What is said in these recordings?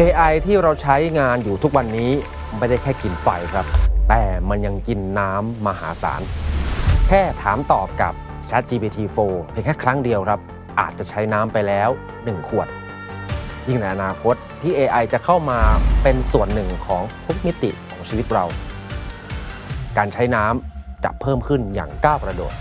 AI ที่เราใช้งานอยู่ทุกวันนี้ไม่ได้แค่กินไฟครับ แต่มันยังกินน้ำมหาศาล แค่ถามตอบกับ ChatGPT 4เพียงแค่ครั้งเดียวครับ อาจจะใช้น้ำไปแล้ว 1 ขวด ยิ่งในอนาคตที่ AI จะเข้ามาเป็นส่วนหนึ่งของทุกมิติของชีวิตเรา การใช้น้ำจะเพิ่มขึ้นอย่างก้าวกระโดด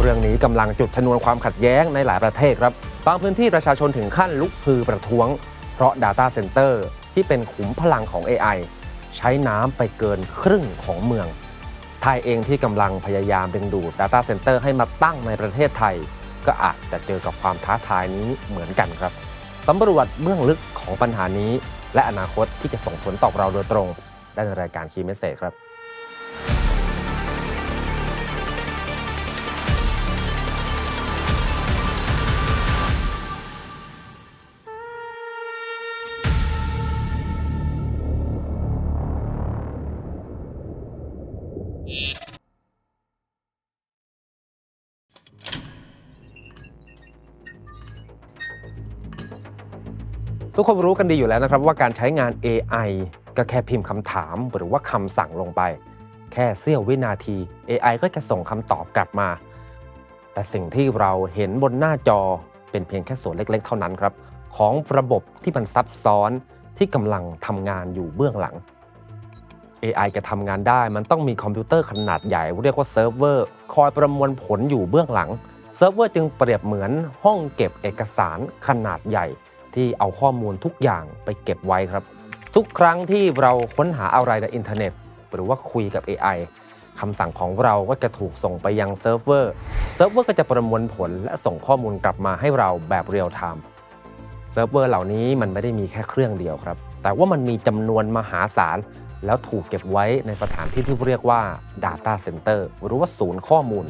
เรื่องนี้กำลังจุดชนวนความขัดแย้งในหลายประเทศครับ บางพื้นที่ประชาชนถึงขั้นลุกฮือประท้วง เพราะ Data Center ที่เป็นขุมพลังของ AI ใช้น้ำไปเกินครึ่งของเมือง ไทยเองที่กำลังพยายามดึงดูด Data Center ให้มาตั้งในประเทศไทย ก็อาจจะเจอกับความท้าทายนี้เหมือนกันครับสำรวจเบื้องลึกของปัญหานี้ และอนาคตที่จะส่งผลต่อเราโดยตรง ได้ในรายการคีเมสเซจครับ ทุกคนรู้กันดีอยู่แล้วนะครับว่าการใช้งาน AI ก็แค่พิมพ์คำถามหรือว่าคำสั่งลงไป แค่เสี้ยววินาที AI ก็จะส่งคำตอบกลับมา แต่สิ่งที่เราเห็นบนหน้าจอเป็นเพียงแค่ส่วนเล็กๆ เท่านั้นครับ ของระบบที่มันซับซ้อนที่กำลังทำงานอยู่เบื้องหลัง AI จะทำงานได้มันต้องมีคอมพิวเตอร์ขนาดใหญ่ เรียกว่าเซิร์ฟเวอร์คอยประมวลผลอยู่เบื้องหลัง เซิร์ฟเวอร์จึงเปรียบเหมือนห้องเก็บเอกสารขนาดใหญ่ ที่เอาข้อมูลทุกอย่างไปเก็บไว้ครับ ทุกครั้งที่เราค้นหาอะไรในอินเทอร์เน็ต หรือว่าคุยกับ AI คำสั่งของเราก็จะถูกส่งไปยังเซิร์ฟเวอร์ เซิร์ฟเวอร์ก็จะประมวลผลและส่งข้อมูลกลับมาให้เราแบบเรียลไทม์ เซิร์ฟเวอร์เหล่านี้มันไม่ได้มีแค่เครื่องเดียวครับ แต่ว่ามันมีจำนวนมหาศาล แล้วถูกเก็บไว้ในสถานที่ที่เรียกว่า Data Center หรือว่าศูนย์ข้อมูล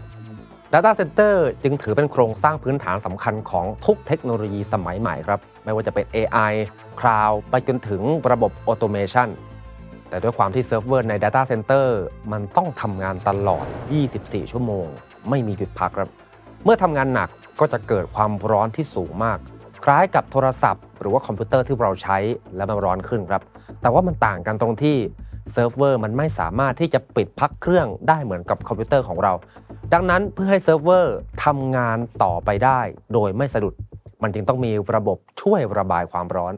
Data Center จึงถือเป็นโครงสร้างพื้นฐานสำคัญของทุกเทคโนโลยีสมัยใหม่ครับ ไม่ว่าจะเป็น AI Cloud ไปจนถึงระบบ Automation แต่ด้วยความที่เซิร์ฟเวอร์ใน Data Center มันต้องทำงานตลอด 24 ชั่วโมง ไม่มีหยุดพักครับ เมื่อทำงานหนักก็จะเกิดความร้อนที่สูงมาก คล้ายกับโทรศัพท์ หรือว่าคอมพิวเตอร์ที่เราใช้แล้วมันร้อนขึ้นครับ แต่ว่ามันต่างกันตรงที่เซิร์ฟเวอร์มันไม่สามารถที่จะปิดพักเครื่องได้เหมือนกับคอมพิวเตอร์ของเรา ดังนั้นเพื่อให้เซิร์ฟเวอร์ทำงานต่อไปได้ โดยไม่สะดุด มันจึงต้องมีระบบช่วยระบายความร้อน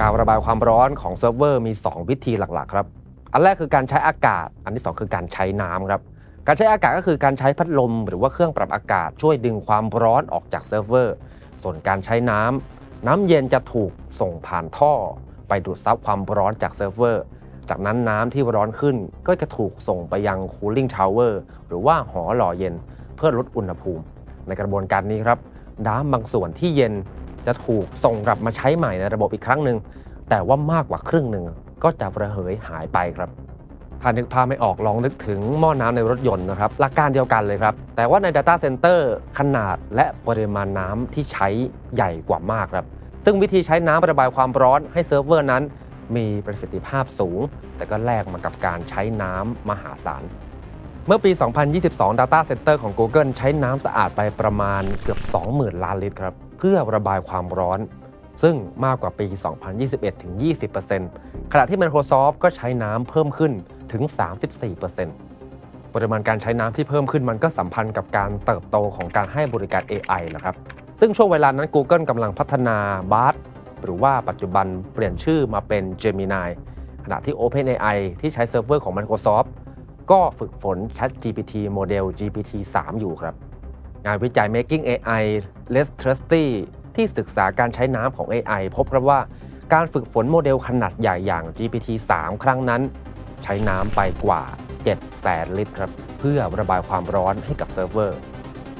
การระบายความร้อนของเซิร์ฟเวอร์มี 2 วิธีหลักๆครับ อันแรกคือการใช้อากาศ อันที่ 2 คือการใช้น้ำครับ การใช้อากาศก็คือการใช้พัดลม หรือว่าเครื่องปรับอากาศช่วยดึงความร้อนออกจากเซิร์ฟเวอร์ ส่วนการใช้น้ำน้ำเย็นจะถูกส่งผ่านท่อ ไปดูดซับความร้อนจากเซิร์ฟเวอร์ จากนั้นน้ำที่ร้อนขึ้นก็จะถูกส่งไปยัง cooling tower หรือว่าหอหล่อเย็น เพื่อลดอุณหภูมิ ในกระบวนการนี้ครับ น้ำบางส่วนที่เย็นจะถูกส่งกลับมาใช้ใหม่ในระบบอีกครั้งหนึ่งแต่ว่ามากกว่าครึ่งหนึ่งก็จะระเหยหายไปครับถ้านึกภาพไม่ออกลองนึกถึงหม้อน้ำในรถยนต์นะครับหลักการเดียวกันเลยครับ แต่ว่าใน Data Center ขนาดและปริมาณน้ำที่ใช้ใหญ่กว่ามากครับ ซึ่งวิธีใช้น้ำระบายความร้อนให้เซิร์ฟเวอร์นั้น มีประสิทธิภาพสูง แต่ก็แลกมากับการใช้น้ำมหาศาล เมื่อปี 2022 Data Center ของ Google ใช้น้ำสะอาดไปประมาณเกือบ 20,000 ล้านลิตรครับ เพื่อระบายความร้อน ซึ่งมากกว่าปี 2021 ถึง 20%ขณะที่ Microsoft ก็ใช้น้ำเพิ่มขึ้นถึง 34%ปริมาณการใช้น้ำที่เพิ่มขึ้นมันก็สัมพันธ์กับการเติบโตของการให้บริการ AI นะครับ ซึ่งช่วงเวลานั้น Google กำลังพัฒนา Bard หรือว่าปัจจุบันเปลี่ยนชื่อมาเป็น Gemini ขณะที่ OpenAI ที่ใช้เซิร์ฟเวอร์ของ Microsoft ก็ฝึกฝน ChatGPT โมเดล GPT-3 อยู่ครับ งานวิจัย Making AI Less Trusty ที่ศึกษาการใช้น้ำของ AI พบครับว่าการฝึกฝนโมเดลขนาดใหญ่อย่าง GPT-3 ครั้งนั้น ใช้น้ำไปกว่า 7 แสนลิตรครับ เพื่อระบายความร้อนให้กับเซิร์ฟเวอร์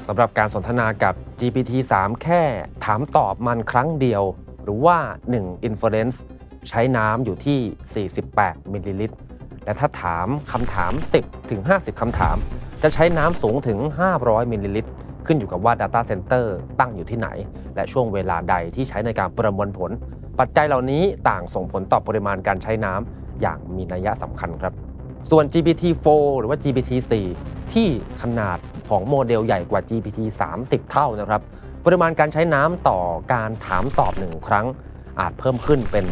สำหรับการสนทนากับ GPT-3 แค่ถามตอบมันครั้งเดียว หรือว่า 1 inference ใช้น้ำอยู่ที่ 48 มิลลิลิตร และถ้าถามคำถาม 10ถึง50 คำถาม จะใช้น้ำสูงถึง 500 มิลลิลิตร ขึ้นอยู่กับว่า Data Center ตั้งอยู่ที่ไหน และช่วงเวลาใดที่ใช้ในการประมวลผล ปัจจัยเหล่านี้ต่างส่งผลต่อปริมาณการใช้น้ำอย่างมีนัยสำคัญครับ ส่วน GPT-4 หรือว่า GPT-4 ที่ขนาดของโมเดลใหญ่กว่า GPT 30 เท่านะครับ ปริมาณการใช้น้ำต่อการถามตอบหนึ่งครั้ง อาจเพิ่มขึ้นเป็น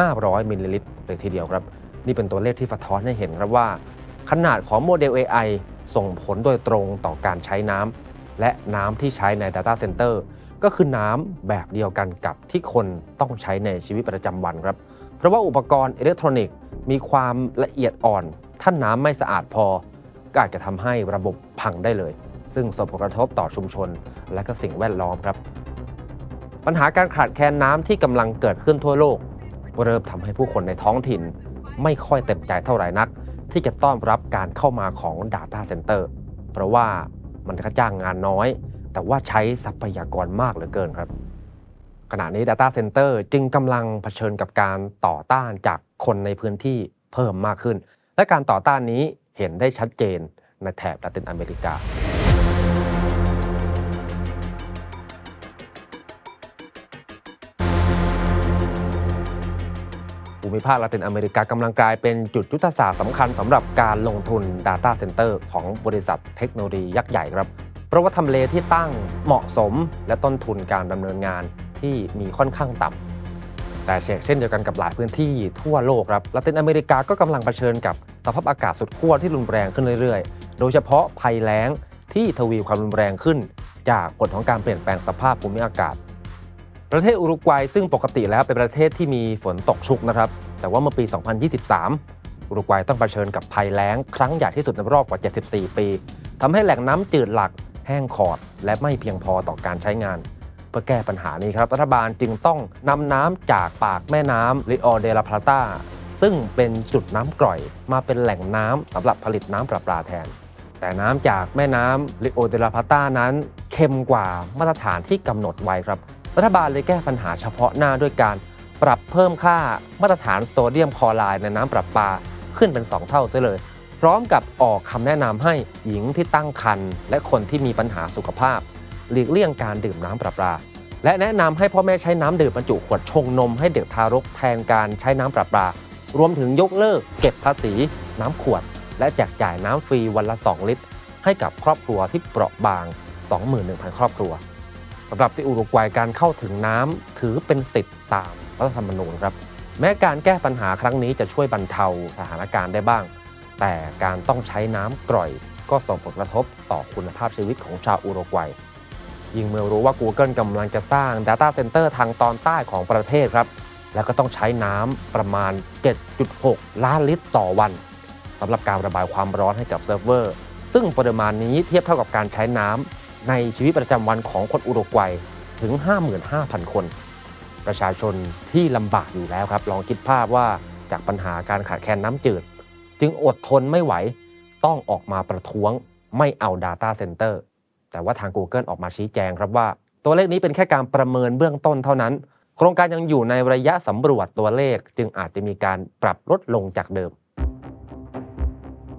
500 มิลลิลิตรเลยทีเดียวครับ นี่เป็นตัวเลขที่สะท้อนให้เห็นครับว่า ขนาดของโมเดล AI ส่งผลโดยตรงต่อการใช้น้ำและน้ำที่ใช้ใน Data Center ก็คือน้ำแบบเดียวกันกับที่คนต้องใช้ในชีวิตประจำวันครับ เพราะว่าอุปกรณ์อิเล็กทรอนิกส์มีความละเอียดอ่อน ถ้าน้ำไม่สะอาดพอ ก็อาจจะทำให้ระบบพังได้เลย ซึ่งส่งผลกระทบต่อชุมชน และก็สิ่งแวดล้อมครับ ปัญหาการขาดแคลนน้ำที่กำลังเกิดขึ้นทั่วโลก เริ่มทำให้ผู้คนในท้องถิ่น ไม่ค่อยเต็มใจเท่าไหร่นัก ที่จะต้อนรับการเข้ามาของ Data Center เพราะว่ามันก็จ้างงานน้อย แต่ว่าใช้ทรัพยากรมากเหลือเกินครับขณะนี้ Data Center จึงกำลังเผชิญกับการต่อต้านจากคนในพื้นที่เพิ่มมากขึ้น และการต่อต้านนี้เห็นได้ชัดเจนในแถบลาตินอเมริกา ภูมิภาคลาตินอเมริกากำลังกลายเป็นจุดยุทธศาสตร์สำคัญสำหรับการลงทุน Data Center ของบริษัทเทคโนโลยียักษ์ใหญ่ครับ เพราะว่าทำเลที่ตั้งเหมาะสมและต้นทุนการดำเนินงานที่มีค่อนข้างต่ำแต่เช่นเดียวกันกับหลายพื้นที่ทั่วโลกครับลาตินอเมริกาก็กำลังเผชิญกับสภาพอากาศสุดขั้วที่รุนแรงขึ้นเรื่อยๆ โดยเฉพาะภัยแล้งที่ทวีความรุนแรงขึ้น จากผลของการเปลี่ยนแปลงสภาพภูมิอากาศ ประเทศอุรุกวัยซึ่งปกติแล้วเป็นประเทศที่มีฝนตกชุกนะครับ แต่ว่าเมื่อปี 2023 อุรุกวัยต้องเผชิญกับภัยแล้งครั้งใหญ่ที่สุดในรอบกว่า 74 ปีทำให้แหล่งน้ำจืดหลัก แห้งขอด และไม่เพียงพอต่อการใช้งาน เพื่อแก้ปัญหานี้ครับ รัฐบาลจึงต้องนำน้ำจากปากแม่น้ำลิออเดลาพลาตาซึ่งเป็นจุดน้ำกร่อย มาเป็นแหล่งน้ำสำหรับผลิตน้ำประปาแทน แต่น้ำจากแม่น้ำลิโอเดลาพลาตานั้นเค็มกว่ามาตรฐานที่กำหนดไว้ครับ รัฐบาลเลยแก้ปัญหาเฉพาะหน้าด้วยการปรับเพิ่มค่ามาตรฐานโซเดียมคลอไรด์ในน้ำประปาขึ้นเป็น 2 เท่าเสียเลย พร้อมกับออกคำแนะนำให้หญิงที่ตั้งครรภ์และคนที่มีปัญหาสุขภาพ หลีกเลี่ยงการดื่มน้ำประปา และแนะนำให้พ่อแม่ใช้น้ำดื่มบรรจุขวดชงนมให้เด็กทารกแทนการใช้น้ำประปา รวมถึงยกเลิก เก็บภาษีน้ำขวด และแจกจ่ายน้ำฟรีวันละ 2 ลิตร ให้กับครอบครัวที่เปราะบาง 21,000 ครอบครัว สำหรับที่อุรุกวัยการเข้าถึงน้ำถือเป็นสิทธิ์ตามรัฐธรรมนูญครับ แม้การแก้ปัญหาครั้งนี้จะช่วยบรรเทาสถานการณ์ได้บ้าง แต่การต้องใช้น้ำกร่อย ก็ส่งผลกระทบต่อคุณภาพชีวิตของชาวอุรุกวัย ยิ่งเมื่อรู้ว่า Google กำลังจะสร้าง Data Center ทางตอนใต้ของประเทศครับ แล้วก็ต้องใช้น้ำประมาณ 7.6 ล้านลิตรต่อวันสำหรับการระบายความร้อนให้กับเซิร์ฟเวอร์ ซึ่งปริมาณนี้เทียบเท่ากับการใช้น้ำ ในชีวิตประจำวันของคนอุรุกวัยถึง 55,000 คน ประชาชนที่ลำบากอยู่แล้วครับ ลองคิดภาพว่าจากปัญหาการขาดแคลนน้ำจืด จึงอดทนไม่ไหว ต้องออกมาประท้วงไม่เอา Data Center แต่ว่าทาง Google ออกมาชี้แจงครับว่า ตัวเลขนี้เป็นแค่การประเมินเบื้องต้นเท่านั้น โครงการยังอยู่ในระยะสำรวจตัวเลข จึงอาจจะมีการปรับลดลงจากเดิม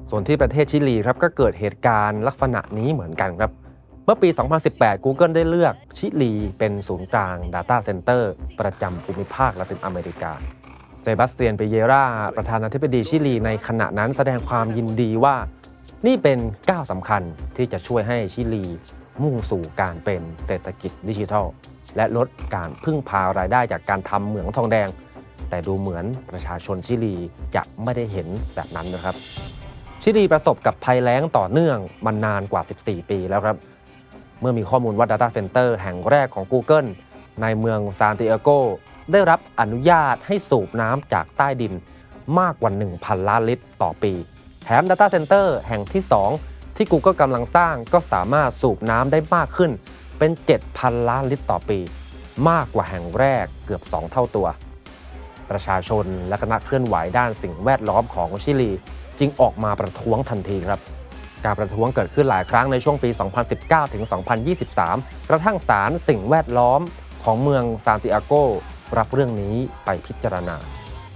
ส่วนที่ประเทศชิลีครับก็เกิดเหตุการณ์ลักษณะนี้เหมือนกันครับ มื่อปี 2018 Google ได้เลือกชิลีเป็นศูนย์กลาง Data Center ประจำภูมิภาคละตินอเมริกา เซบาสเตียนเปเยรา ประธานาธิบดีชิลีในขณะนั้นแสดงความยินดีว่า นี่เป็นก้าวสำคัญที่จะช่วยให้ชิลีมุ่งสู่การเป็นเศรษฐกิจดิจิทัล และลดการพึ่งพารายได้จากการทำเหมืองทองแดง แต่ดูเหมือนประชาชนชิลีจะไม่ได้เห็นแบบนั้นนะครับ ชิลีประสบกับภัยแล้งต่อเนื่องมานานกว่า 14 ปีแล้วครับ เมื่อมีข้อมูลว่า Data Center แห่งแรกของ Google ในเมืองซานติเอโกได้รับอนุญาตให้สูบน้ำจากใต้ดินมากกว่า 1,000 ล้านลิตรต่อปี แถม Data Center แห่งที่ 2 ที่ Google กำลังสร้างก็สามารถสูบน้ำได้มากขึ้น เป็น 7,000 ล้านลิตรต่อปี มากกว่าแห่งแรกเกือบ 2 เท่าตัว ประชาชนและคณะเคลื่อนไหวด้านสิ่งแวดล้อมของชิลี จึงออกมาประท้วงทันทีครับ การประท้วงเกิดขึ้นหลายครั้งในช่วงปี 2019 ถึง 2023 กระทั่งศาลสิ่งแวดล้อมของเมืองซานติอาโก รับเรื่องนี้ไปพิจารณา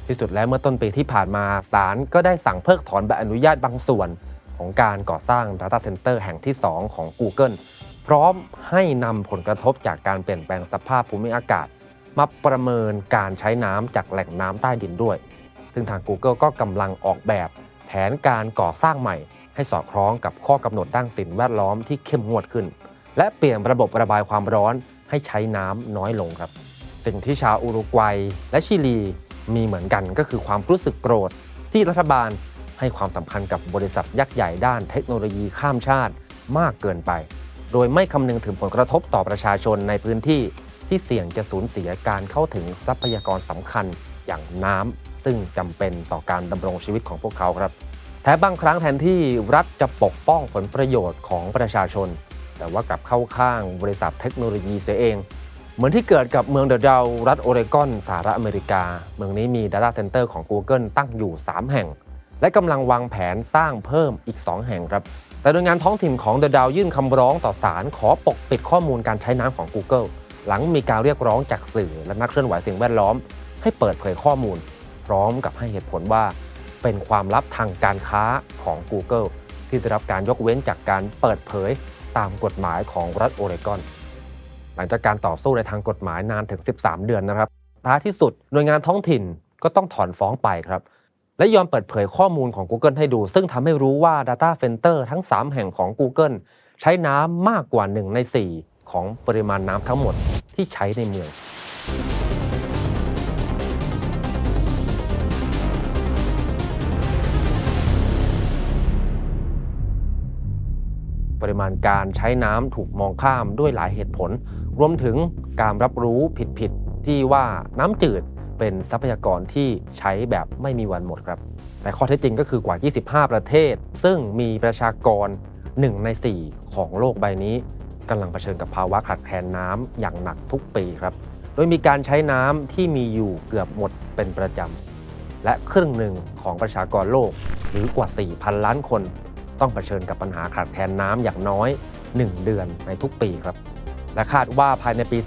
ที่สุดแล้วเมื่อต้นปีที่ผ่านมาศาลก็ได้สั่งเพิกถอนใบอนุญาตบางส่วนของการก่อสร้าง Data Center แห่งที่ 2 ของ Google พร้อมให้นำผลกระทบจากการเปลี่ยนแปลงสภาพภูมิอากาศ มาประเมินการใช้น้ำจากแหล่งน้ำใต้ดินด้วย ซึ่งทาง Google ก็กำลังออกแบบแผนการก่อสร้างใหม่ ให้สอดคล้องกับข้อกำหนดด้านสิ่งแวดล้อมที่เข้มงวดขึ้น และเปลี่ยนระบบระบายความร้อนให้ใช้น้ำน้อยลงครับ สิ่งที่ชาวอุรุกวัยและชิลีมีเหมือนกันก็คือความรู้สึกโกรธ ที่รัฐบาลให้ความสำคัญกับบริษัทยักษ์ใหญ่ด้านเทคโนโลยีข้ามชาติมากเกินไป โดยไม่คำนึงถึงผลกระทบต่อประชาชนในพื้นที่ที่เสี่ยงจะสูญเสียการเข้าถึงทรัพยากรสำคัญอย่างน้ำซึ่งจำเป็นต่อการดำรงชีวิตของพวกเขาครับ แท้บางครั้งแทนที่รัฐจะปกป้องผลประโยชน์ของประชาชน แต่ว่ากลับเข้าข้างบริษัทเทคโนโลยีเสียเอง เหมือนที่เกิดกับเมืองเดอะดาวรัฐโอเรกอนสหรัฐอเมริกา เมืองนี้มี Data Center ของ Google ตั้งอยู่ 3 แห่ง และกำลังวางแผนสร้างเพิ่มอีก 2 แห่งครับ แต่โดยงานท้องถิ่นของเดอะดาวยื่นคำร้องต่อศาลขอปกปิดข้อมูลการใช้น้ำของ Google หลังมีการเรียกร้องจากสื่อและนักเคลื่อนไหวสิ่งแวดล้อม ให้เปิดเผยข้อมูล พร้อมกับให้เหตุผลว่า เป็นความลับทางการค้าของ Google ที่ได้รับการยกเว้นจากการเปิดเผยตามกฎหมายของรัฐโอเรกอน หลังจากการต่อสู้ในทางกฎหมายนานถึง 13 เดือนนะครับท้ายที่สุดหน่วยงานท้องถิ่นก็ต้องถอนฟ้องไปครับ และยอมเปิดเผยข้อมูลของ Google ให้ดู ซึ่งทำให้รู้ว่า Data Center ทั้ง 3 แห่งของ Google ใช้น้ำมากกว่า 1 ใน 4 ของปริมาณน้ำทั้งหมดที่ใช้ในเมือง ปริมาณการใช้น้ำถูกมองข้ามด้วยหลายเหตุผล รวมถึงการรับรู้ผิดๆที่ว่าน้ำจืดเป็นทรัพยากรที่ใช้แบบไม่มีวันหมดครับ แต่ข้อเท็จจริงก็คือกว่า 25 ประเทศ ซึ่งมีประชากร 1 ใน 4 ของโลกใบนี้กำลังเผชิญกับภาวะขาดแคลนน้ำอย่างหนักทุกปีครับ โดยมีการใช้น้ำที่มีอยู่เกือบหมดเป็นประจำและครึ่งหนึ่งของประชากรโลกหรือกว่า 4,000 ล้านคน ต้องเผชิญกับปัญหาขาดแคลนน้ำอย่างน้อย 1 เดือนในทุกปีครับ และคาดว่าภายในปี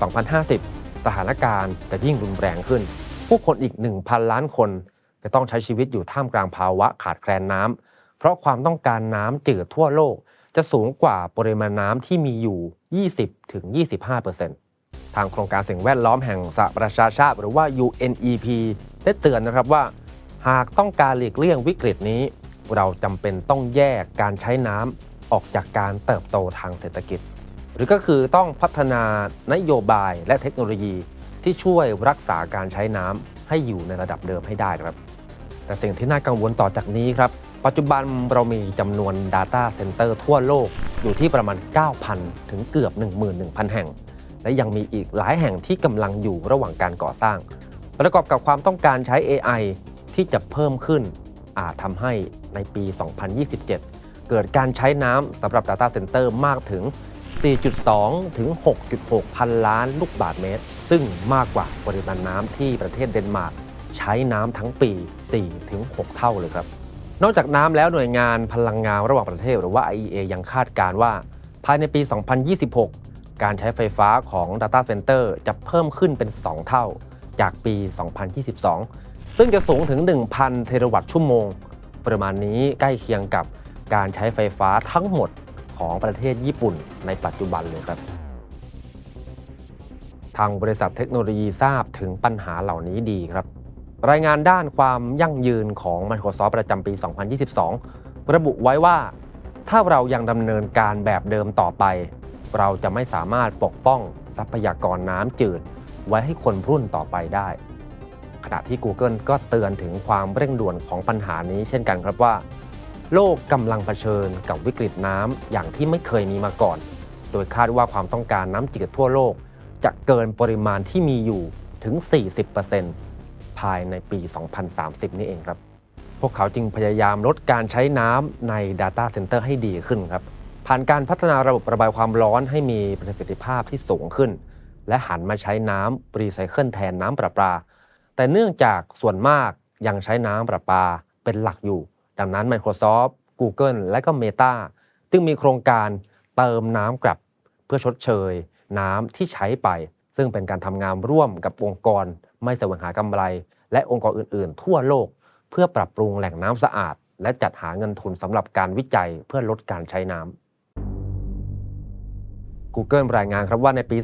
2050 สถานการณ์จะยิ่งรุนแรงขึ้น ผู้คนอีก 1,000 ล้านคน จะต้องใช้ชีวิตอยู่ท่ามกลางภาวะขาดแคลนน้ำเพราะความต้องการน้ำจืดทั่วโลก จะสูงกว่าปริมาณน้ำที่มีอยู่ 20-25%ทางโครงการสิ่งแวดล้อมแห่งสหประชาชาติ หรือว่า UNEP ได้เตือนนะครับว่า หากต้องการหลีกเลี่ยงวิกฤตนี้ เราจำเป็นต้องแยกการใช้น้ำออกจากการเติบโตทางเศรษฐกิจ หรือก็คือต้องพัฒนานโยบายและเทคโนโลยีที่ช่วยรักษาการใช้น้ำให้อยู่ในระดับเดิมให้ได้ครับ แต่สิ่งที่น่ากังวลต่อจากนี้ครับ ปัจจุบันเรามีจำนวน Data Center ทั่วโลกอยู่ที่ประมาณ 9,000 ถึงเกือบ 11,000 แห่ง และยังมีอีกหลายแห่งที่กำลังอยู่ระหว่างการก่อสร้าง ประกอบกับความต้องการใช้ AI ที่จะเพิ่มขึ้นอาจทำให้ ในปี 2027 เกิดการใช้น้ำสำหรับ Data Center มากถึง 4.2 ถึง 6.6 พันล้านลูกบาศก์เมตร ซึ่งมากกว่าปริมาณน้ำที่ประเทศเดนมาร์กใช้น้ำทั้งปี 4 ถึง 6 เท่าเลยครับ นอกจากน้ำแล้วหน่วยงานพลังงานระหว่างประเทศหรือว่า IEA ยังคาดการว่า ภายในปี 2026 การใช้ไฟฟ้าของ Data Center จะเพิ่มขึ้นเป็น 2 เท่า จากปี 2022 ซึ่งจะสูงถึง 1,000 เทราวัตต์ชั่วโมง ประมาณนี้ใกล้เคียงกับการใช้ไฟฟ้าทั้งหมดของประเทศญี่ปุ่นในปัจจุบันเลยครับ ทางบริษัทเทคโนโลยีทราบถึงปัญหาเหล่านี้ดีครับ รายงานด้านความยั่งยืนของ Microsoft ประจำปี 2022 ระบุไว้ว่า ถ้าเรายังดำเนินการแบบเดิมต่อไป เราจะไม่สามารถปกป้องทรัพยากรน้ำจืด ไว้ให้คนรุ่นต่อไปได้ ขณะที่ Google ก็เตือนถึงความเร่งด่วนของปัญหานี้เช่นกันครับว่า โลกกำลังเผชิญกับวิกฤตน้ำอย่างที่ไม่เคยมีมาก่อน โดยคาดว่าความต้องการน้ำจืดทั่วโลก จะเกินปริมาณที่มีอยู่ถึง 40%ภายในปี 2030 นี่เองครับ พวกเขาจึงพยายามลดการใช้น้ำใน Data Center ให้ดีขึ้นครับ ผ่านการพัฒนาระบบระบายความร้อนให้มีประสิทธิภาพที่สูงขึ้น และหันมาใช้น้ำรีไซเคิลแทนน้ำประปา แต่เนื่องจากส่วนมากยังใช้น้ำประปาเป็นหลักอยู่ ดังนั้น Microsoft Google และก็ Meta จึงมีโครงการเติมน้ำกลับเพื่อชดเชย น้ำที่ใช้ไป ซึ่งเป็นการทำงานร่วมกับองค์กร ไม่แสวงหากำไร และองค์กรอื่นๆ ทั่วโลก เพื่อปรับปรุงแหล่งน้ำสะอาด และจัดหาเงินทุนสำหรับการวิจัยเพื่อลดการใช้น้ำ Google รายงานครับว่าในปี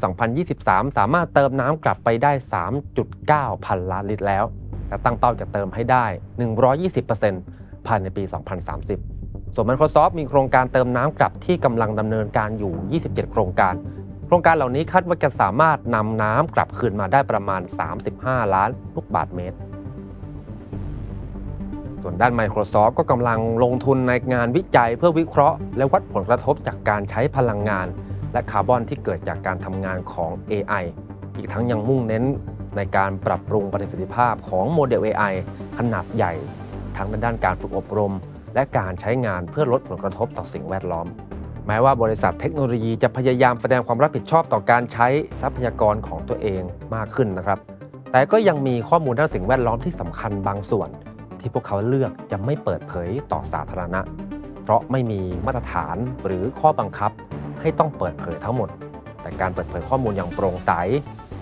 2023 สามารถเติมน้ำกลับไปได้ 3.9 พันล้านลิตรแล้ว และตั้งเป้าจะเติมให้ได้ 120%ภายในปี 2030 ส่วน Microsoft มีโครงการเติมน้ำกลับที่กำลังดำเนินการอยู่ 27 โครงการ โครงการเหล่านี้คาดว่าจะสามารถนำน้ำกลับคืนมาได้ประมาณ 35 ล้านลูกบาทเมตรส่วนด้าน Microsoft ก็กำลังลงทุนในงานวิจัยเพื่อวิเคราะห์ และวัดผลกระทบจากการใช้พลังงาน และคาร์บอนที่เกิดจากการทำงานของ AI อีกทั้งยังมุ่งเน้นในการปรับปรุงประสิทธิภาพของโมเดล AI ขนาดใหญ่ ทั้งในด้านการฝึกอบรม และการใช้งานเพื่อลดผลกระทบต่อสิ่งแวดล้อม แม้ว่าบริษัทเทคโนโลยีจะพยายามแสดงความรับผิดชอบต่อการใช้ทรัพยากรของตัวเองมากขึ้นนะครับ แต่ก็ยังมีข้อมูลด้านสิ่งแวดล้อมที่สำคัญบางส่วน ที่พวกเขาเลือกจะไม่เปิดเผยต่อสาธารณะ เพราะไม่มีมาตรฐานหรือข้อบังคับ ให้ต้องเปิดเผยทั้งหมด แต่การเปิดเผยข้อมูลอย่างโปร่งใส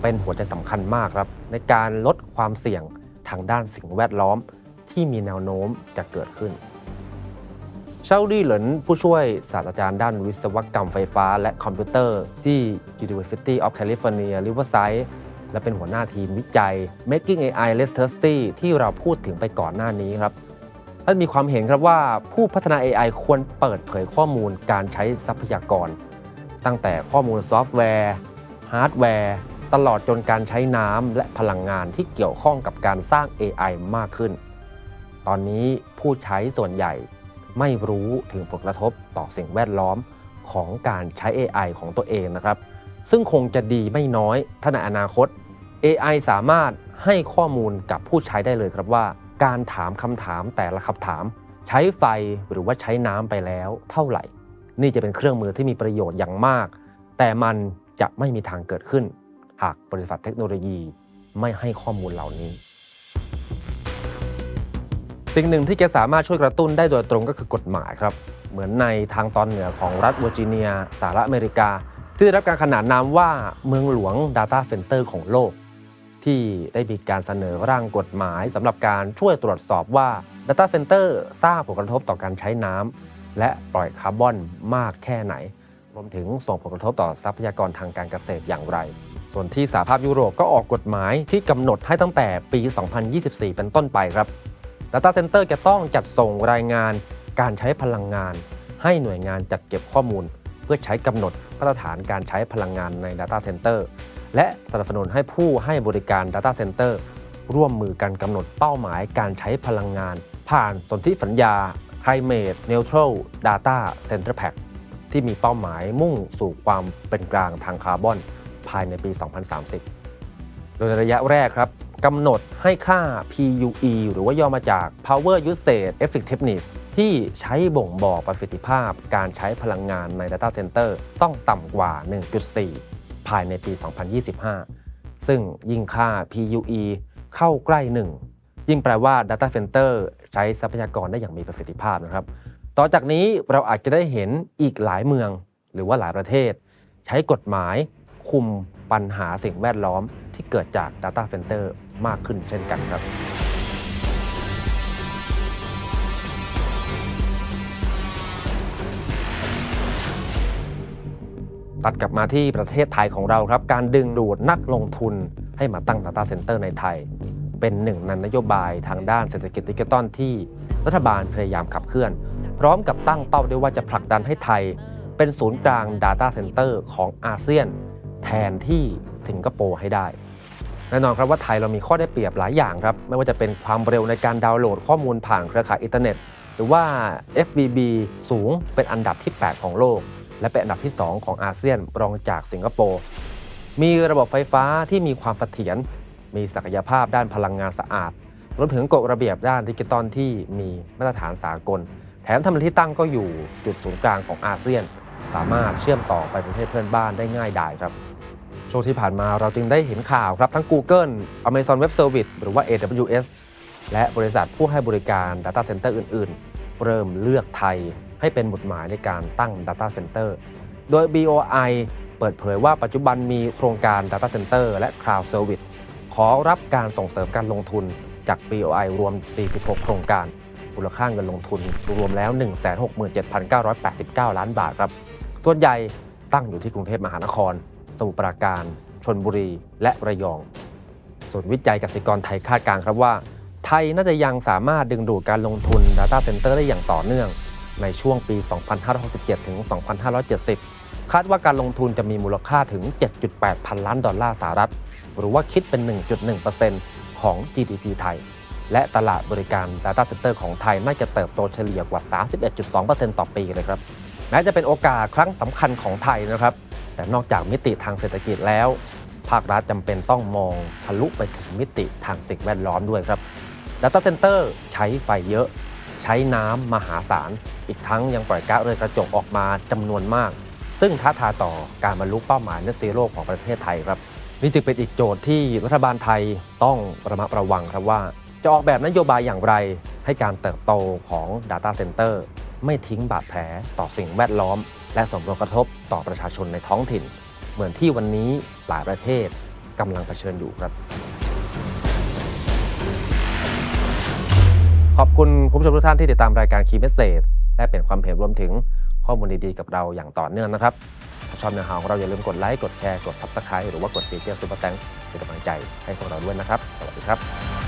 เป็นหัวใจสำคัญมากครับ ในการลดความเสี่ยงทางด้านสิ่งแวดล้อมที่มีแนวโน้มจะเกิดขึ้นเชาลี่เหลินผู้ช่วยศาสตราจารย์ด้านวิศวกรรมไฟฟ้าและคอมพิวเตอร์ที่ University of California Riverside และเป็นหัวหน้าทีมวิจัย Making AI Less Thirsty ที่เราพูดถึงไปก่อนหน้านี้ครับท่านมีความเห็นครับว่าผู้พัฒนา AI ควรเปิดเผยข้อมูลการใช้ทรัพยากร ตั้งแต่ข้อมูลซอฟต์แวร์ ฮาร์ดแวร์ ตลอดจนการใช้น้ำและพลังงานที่เกี่ยวข้องกับการสร้าง AI มากขึ้น ตอนนี้ผู้ใช้ส่วนใหญ่ไม่รู้ถึงผลกระทบต่อสิ่งแวดล้อมของการใช้ AI ของตัวเองนะครับ ซึ่งคงจะดีไม่น้อยถ้าในอนาคต AI สามารถให้ข้อมูลกับผู้ใช้ได้เลยครับว่า การถามคำถามแต่ละคำถาม ใช้ไฟหรือว่าใช้น้ำไปแล้วเท่าไหร่ นี่จะเป็นเครื่องมือที่มีประโยชน์อย่างมาก แต่มันจะไม่มีทางเกิดขึ้น หากบริษัทเทคโนโลยีไม่ให้ข้อมูลเหล่านี้ สิ่งหนึ่งที่แกสามารถช่วยกระตุ้นได้โดยตรงก็คือกฎหมายครับ เหมือนในทางตอนเหนือของรัฐเวอร์จิเนียสหรัฐอเมริกา ที่ได้รับการขนานนามว่าเมืองหลวง Data Center ของโลก ที่ได้มีการเสนอร่างกฎหมายสำหรับการช่วยตรวจสอบว่า Data Center สร้างผลกระทบต่อการใช้น้ำ และปล่อยคาร์บอนมากแค่ไหน รวมถึงส่งผลกระทบต่อทรัพยากรทางการเกษตรอย่างไร ส่วนที่สหภาพยุโรปก็ออกกฎหมายที่กำหนดให้ตั้งแต่ปี 2024 เป็นต้นไปครับ Data Center จะต้องจัดส่งรายงานการใช้พลังงาน ให้หน่วยงานจัดเก็บข้อมูล เพื่อใช้กำหนดมาตรฐานการใช้พลังงานใน Data Center และสนับสนุนให้ผู้ให้บริการ Data Center ร่วมมือกันกำหนดเป้าหมายการใช้พลังงาน ผ่านสนธิสัญญา Climate Neutral Data Center Pact ที่มีเป้าหมายมุ่งสู่ความเป็นกลางทางคาร์บอนภายในปี 2030 โดยในระยะแรกครับกำหนดให้ค่า PUE หรือว่าย่อมาจาก Power Usage Effectiveness ที่ใช้บ่งบอกประสิทธิภาพการใช้พลังงานใน Data Center ต้องต่ำกว่า 1.4 ภายในปี 2025 ซึ่งยิ่งค่า PUE เข้าใกล้ 1 ยิ่งแปลว่า Data Center ใช้ทรัพยากรได้อย่างมีประสิทธิภาพนะครับ ต่อจากนี้เราอาจจะได้เห็นอีกหลายเมือง หรือว่าหลายประเทศ ใช้กฎหมายคุมปัญหาสิ่งแวดล้อมที่เกิดจาก Data Center มากขึ้นเช่นกันครับตัดกลับมาที่ประเทศไทยของเราครับ การดึงดูดนักลงทุนให้มาตั้ง Data Center ในไทย เป็นหนึ่งในนโยบายทางด้านเศรษฐกิจดิจิตอลที่รัฐบาลพยายามขับเคลื่อน พร้อมกับตั้งเป้าด้วยว่าจะผลักดันให้ไทย เป็นศูนย์กลาง Data Center ของอาเซียน แทนที่สิงคโปร์ให้ได้แน่นอนครับว่าไทยเรามีข้อได้เปรียบหลายอย่างครับ ไม่ว่าจะเป็นความเร็วในการดาวน์โหลดข้อมูลผ่านเครือข่ายอินเทอร์เน็ต หรือว่า FVB สูงเป็นอันดับที่ 8 ของโลก และเป็นอันดับที่ 2 ของอาเซียนรองจากสิงคโปร์มีระบบไฟฟ้าที่มีความเสถียร มีศักยภาพด้านพลังงานสะอาดรวมถึงกฎระเบียบด้านดิจิตอลที่มีมาตรฐานสากล แถมทำเลที่ตั้งก็อยู่จุดศูนย์กลางของอาเซียน สามารถเชื่อมต่อไปประเทศเพื่อนบ้านได้ง่ายดายครับช่วงที่ผ่านมาเราจึงได้เห็นข่าวครับ ทั้ง Google Amazon Web Service หรือว่า AWS และบริษัทผู้ให้บริการ Data Center อื่น ๆ เริ่มเลือกไทยให้เป็นหมุดหมายในการตั้ง Data Center โดย BOI เปิดเผยว่าปัจจุบันมีโครงการ Data Center และ Cloud Service ขอรับการส่งเสริมการลงทุนจาก BOI รวม 46 โครงการ มูลค่าเงินลงทุนรวมแล้ว 167,989 ล้านบาทครับ ส่วนใหญ่ตั้งอยู่ที่กรุงเทพมหานคร สมุทรปราการ ชนบุรี และระยอง ส่วนวิจัยกสิกรไทยคาดการณ์ครับว่า ไทยน่าจะยังสามารถดึงดูดการลงทุน Data Center ได้อย่างต่อเนื่อง ในช่วงปี 2567 ถึง 2570 คาดว่าการลงทุนจะมีมูลค่าถึง 7.8 พันล้านดอลลาร์สหรัฐ หรือว่าคิดเป็น 1.1%ของ GDP ไทย และตลาดบริการ Data Center ของไทยน่าจะเติบโตเฉลี่ยกว่า 31.2%ต่อปีเลยครับแม้จะเป็นโอกาสครั้งสำคัญของไทยนะครับ แต่นอกจากมิติทางเศรษฐกิจแล้ว ภาครัฐจำเป็นต้องมองทะลุไปถึงมิติทางสิ่งแวดล้อมด้วยครับ Data Center ใช้ไฟเยอะ ใช้น้ำมหาศาล อีกทั้งยังปล่อยก๊าซเรือนกระจกออกมาจำนวนมาก ซึ่งท้าทายต่อการบรรลุเป้าหมายเนซีโร่ของประเทศไทยครับนี่จึงเป็นอีกโจทย์ที่รัฐบาลไทยต้องระมัดระวังครับว่า จะออกแบบนโยบายอย่างไร ให้การเติบโตของ Data Center ไม่ทิ้งบาดแผลต่อสิ่งแวดล้อม และส่งผลกระทบต่อประชาชนในท้องถิ่น เหมือนที่วันนี้หลายประเทศกำลังเผชิญอยู่ครับขอบคุณคุณผู้ชมทุกท่านที่ติดตามรายการคีย์เมสเซจและเป็นความเห็นรวมถึง ข้อมูลดีๆกับเราอย่างต่อเนื่องนะครับถ้าชอบเนื้อหาของเราอย่าลืมกดไลค์กดแชร์กด Subscribe หรือว่ากดฟีเจอร์ซุปเปอร์แตงเป็นกำลังใจให้พวกเราด้วยนะครับ สวัสดีครับ